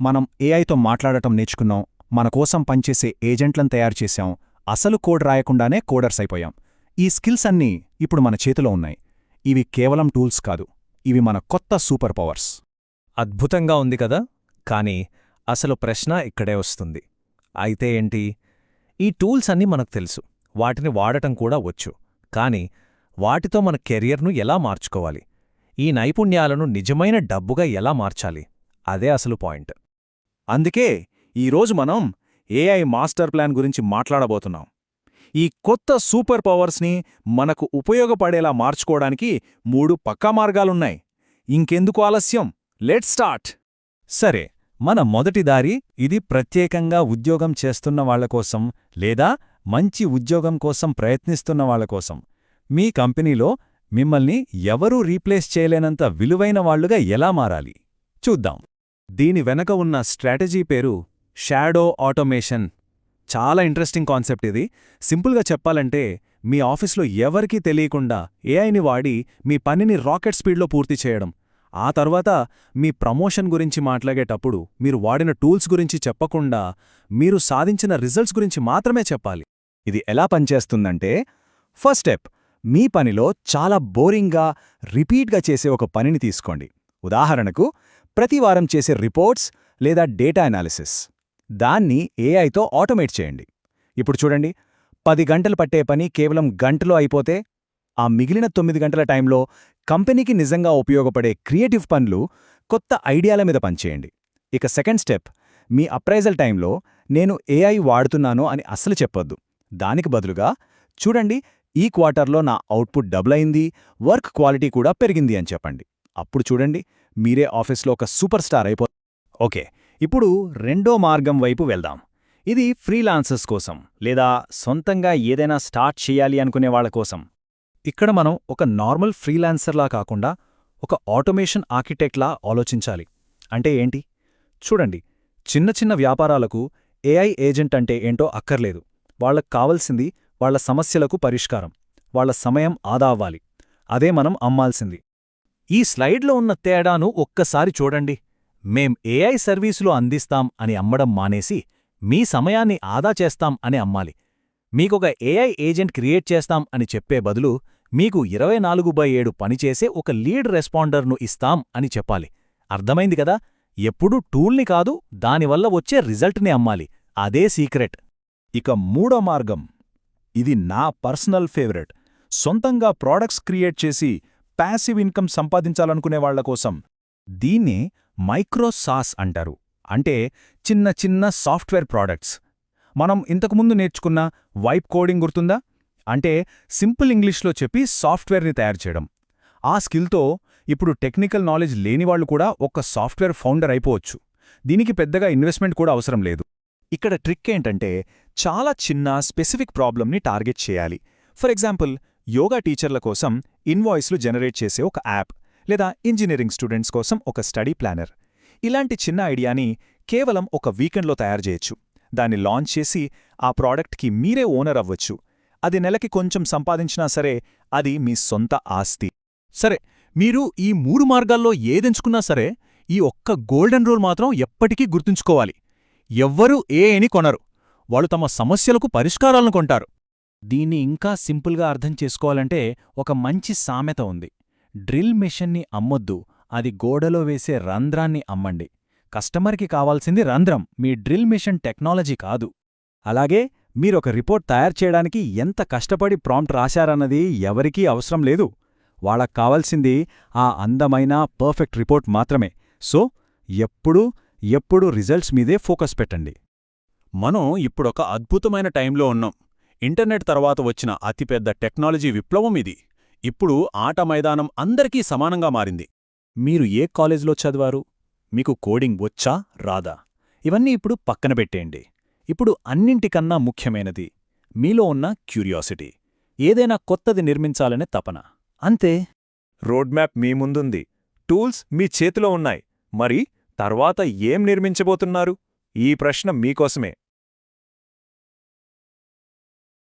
మనం ఏఐతో మాట్లాడటం నేర్చుకున్నాం మన కోసం పనిచేసే ఏజెంట్లను తయారు చేశాం అసలు కోడ్ రాయకుండానే కోడర్స్ అయిపోయాం. ఈ స్కిల్స్ అన్నీ ఇప్పుడు మన చేతిలో ఉన్నాయి. ఇవి కేవలం టూల్స్ కాదు ఇవి మన కొత్త సూపర్ పవర్స్. అద్భుతంగా ఉంది కదా? కానీ అసలు ప్రశ్న ఇక్కడే వస్తుంది. అయితే ఏంటి? ఈ టూల్స్ అన్నీ మనకు తెలుసు వాటిని వాడటం కూడా వచ్చు. కాని వాటితో మన కెరియర్ను ఎలా మార్చుకోవాలి? ఈ నైపుణ్యాలను నిజమైన డబ్బుగా ఎలా మార్చాలి? అదే అసలు పాయింట్. అందుకే ఈరోజు మనం ఏఐ మాస్టర్ ప్లాన్ గురించి మాట్లాడబోతున్నాం. ఈ కొత్త సూపర్ పవర్స్ని మనకు ఉపయోగపడేలా మార్చుకోవడానికి మూడు పక్కా మార్గాలున్నాయి. ఇంకెందుకు ఆలస్యం? Let start! సరే మన మొదటి దారి ఇది ప్రత్యేకంగా ఉద్యోగం చేస్తున్న వాళ్ళ కోసం లేదా మంచి ఉద్యోగం కోసం ప్రయత్నిస్తున్న వాళ్ళ కోసం. మీ కంపెనీలో మిమ్మల్ని ఎవరూ రీప్లేస్ చేయలేనంత విలువైన వాళ్ళుగా ఎలా మారాలి? చూద్దాం. దీని వెనక ఉన్న స్ట్రాటజీ పేరు షాడో ఆటోమేషన్. చాలా ఇంట్రెస్టింగ్ కాన్సెప్ట్ ఇది. సింపుల్గా చెప్పాలంటే మీ ఆఫీస్లో ఎవరికీ తెలియకుండా ఏఐని వాడి మీ పనిని రాకెట్ స్పీడ్లో పూర్తి చేయడం. ఆ తర్వాత మీ ప్రమోషన్ గురించి మాట్లాడేటప్పుడు మీరు వాడిన టూల్స్ గురించి చెప్పకుండా మీరు సాధించిన రిజల్ట్స్ గురించి మాత్రమే చెప్పాలి. ఇది ఎలా పనిచేస్తుందంటే ఫస్ట్ స్టెప్ మీ పనిలో చాలా బోరింగ్గా రిపీట్గా చేసే ఒక పనిని తీసుకోండి. ఉదాహరణకు ప్రతివారం చేసే రిపోర్ట్స్ లేదా డేటా అనాలిసిస్. దాన్ని ఏఐతో ఆటోమేట్ చేయండి. ఇప్పుడు చూడండి పది గంటలు పట్టే పని కేవలం గంటలో అయిపోతే ఆ మిగిలిన తొమ్మిది గంటల టైంలో కంపెనీకి నిజంగా ఉపయోగపడే క్రియేటివ్ పనులు కొత్త ఐడియాల మీద పనిచేయండి. ఇక సెకండ్ స్టెప్ మీ అప్రైజల్ టైంలో నేను ఏఐ వాడుతున్నాను అని అస్సలు చెప్పొద్దు. దానికి బదులుగా చూడండి ఈ క్వార్టర్లో నా అవుట్పుట్ డబుల్ అయింది వర్క్ క్వాలిటీ కూడా పెరిగింది అని చెప్పండి. అప్పుడు చూడండి మీరే ఆఫీస్లో ఒక సూపర్ స్టార్ అయిపో. ఓకే ఇప్పుడు రెండో మార్గం వైపు వెళ్దాం. ఇది ఫ్రీలాన్సర్స్ కోసం లేదా సొంతంగా ఏదైనా స్టార్ట్ చేయాలి అనుకునే వాళ్ళ కోసం. ఇక్కడ మనం ఒక నార్మల్ ఫ్రీలాన్సర్లా కాకుండా ఒక ఆటోమేషన్ ఆర్కిటెక్ట్లా ఆలోచించాలి. అంటే ఏంటి? చూడండి చిన్న చిన్న వ్యాపారాలకు ఏఐ ఏజెంట్ అంటే ఏంటో అక్కర్లేదు. వాళ్ళకు కావలసింది వాళ్ళ సమస్యలకు పరిష్కారం వాళ్ళ సమయం ఆదా అవ్వాలి. అదే మనం అమ్మాల్సింది. ఈ స్లైడ్లో ఉన్న తేడాను ఒక్కసారి చూడండి. మేం ఏఐ సర్వీసులు అందిస్తాం అని అమ్మడం మానేసి మీ సమయాన్ని ఆదా చేస్తాం అని అమ్మాలి. మీకొక ఏఐ ఏజెంట్ క్రియేట్ చేస్తాం అని చెప్పే బదులు మీకు ఇరవై నాలుగు బై ఏడు పనిచేసే ఒక లీడ్ రెస్పాండర్ను ఇస్తాం అని చెప్పాలి. అర్థమైంది కదా? ఎప్పుడూ టూల్ని కాదు దానివల్ల వచ్చే రిజల్ట్ని అమ్మాలి. అదే సీక్రెట్. ఇక మూడో మార్గం. ఇది నా పర్సనల్ ఫేవరెట్. సొంతంగా ప్రోడక్ట్స్ క్రియేట్ చేసి ప్యాసివ్ ఇన్కమ్ సంపాదించాలనుకునే వాళ్ళ కోసం దీన్నే మైక్రోసాస్ అంటారు. అంటే చిన్న చిన్న సాఫ్ట్వేర్ ప్రోడక్ట్స్. మనం ఇంతకుముందు నేర్చుకున్న వైప్ కోడింగ్ గుర్తుందా? అంటే సింపుల్ ఇంగ్లీష్లో చెప్పి సాఫ్ట్వేర్ని తయారు చేయడం. ఆ స్కిల్తో ఇప్పుడు టెక్నికల్ నాలెడ్జ్ లేనివాళ్ళు కూడా ఒక సాఫ్ట్వేర్ ఫౌండర్ అయిపోవచ్చు. దీనికి పెద్దగా ఇన్వెస్ట్మెంట్ కూడా అవసరం లేదు. ఇక్కడ ట్రిక్ ఏంటంటే చాలా చిన్న స్పెసిఫిక్ ప్రాబ్లమ్ని టార్గెట్ చేయాలి. ఫర్ ఎగ్జాంపుల్ యోగా టీచర్ల కోసం ఇన్వాయిస్లు జనరేట్ చేసే ఒక యాప్ లేదా ఇంజనీరింగ్ స్టూడెంట్స్ కోసం ఒక స్టడీ ప్లానర్. ఇలాంటి చిన్న ఐడియాని కేవలం ఒక వీకెండ్లో తయారు చేయొచ్చు. దాన్ని లాంచ్ చేసి ఆ ప్రోడక్ట్కి మీరే ఓనర్ అవ్వచ్చు. అది నెలకి కొంచెం సంపాదించినా సరే అది మీ సొంత ఆస్తి. సరే మీరు ఈ మూడు మార్గాల్లో ఏదెంచుకున్నా సరే ఈ ఒక్క గోల్డెన్ రూల్ మాత్రం ఎప్పటికీ గుర్తుంచుకోవాలి. ఎవ్వరూ ఏఐని కొనరు. వాళ్ళు తమ సమస్యలకు పరిష్కారాలను కొంటారు. దీన్ని ఇంకా సింపుల్గా అర్థం చేసుకోవాలంటే ఒక మంచి సామెత ఉంది. డ్రిల్ మెషిన్ని అమ్మొద్దు అది గోడలో వేసే రంధ్రాన్ని అమ్మండి. కస్టమర్కి కావాల్సింది రంధ్రం మీ డ్రిల్ మిషన్ టెక్నాలజీ కాదు. అలాగే మీరొక రిపోర్ట్ తయారు చేయడానికి ఎంత కష్టపడి ప్రాంప్ట్ రాశారన్నది ఎవరికీ అవసరం లేదు. వాళ్ళకు కావాల్సింది ఆ అందమైన పర్ఫెక్ట్ రిపోర్ట్ మాత్రమే. సో ఎప్పుడూ ఎప్పుడూ రిజల్ట్స్ మీదే ఫోకస్ పెట్టండి. మనం ఇప్పుడొక అద్భుతమైన టైంలో ఉన్నాం. ఇంటర్నెట్ తర్వాత వచ్చిన అతిపెద్ద టెక్నాలజీ విప్లవం ఇది. ఇప్పుడు ఆట మైదానం అందరికీ సమానంగా మారింది. మీరు ఏ కాలేజ్లో చదివారు? మీకు కోడింగ్ వచ్చా? రాదా? ఇవన్నీ ఇప్పుడు పక్కన పెట్టేయండి. ఇప్పుడు అన్నింటికన్నా ముఖ్యమైనది మీలో ఉన్న క్యూరియాసిటీ. ఏదైనా కొత్తది నిర్మించాలనే తపన. అంతే. రోడ్ మ్యాప్ మీ ముందుంది. టూల్స్ మీ చేతిలో ఉన్నాయి. మరి తర్వాత ఏం నిర్మించబోతున్నారు? ఈ ప్రశ్న మీకోసమే.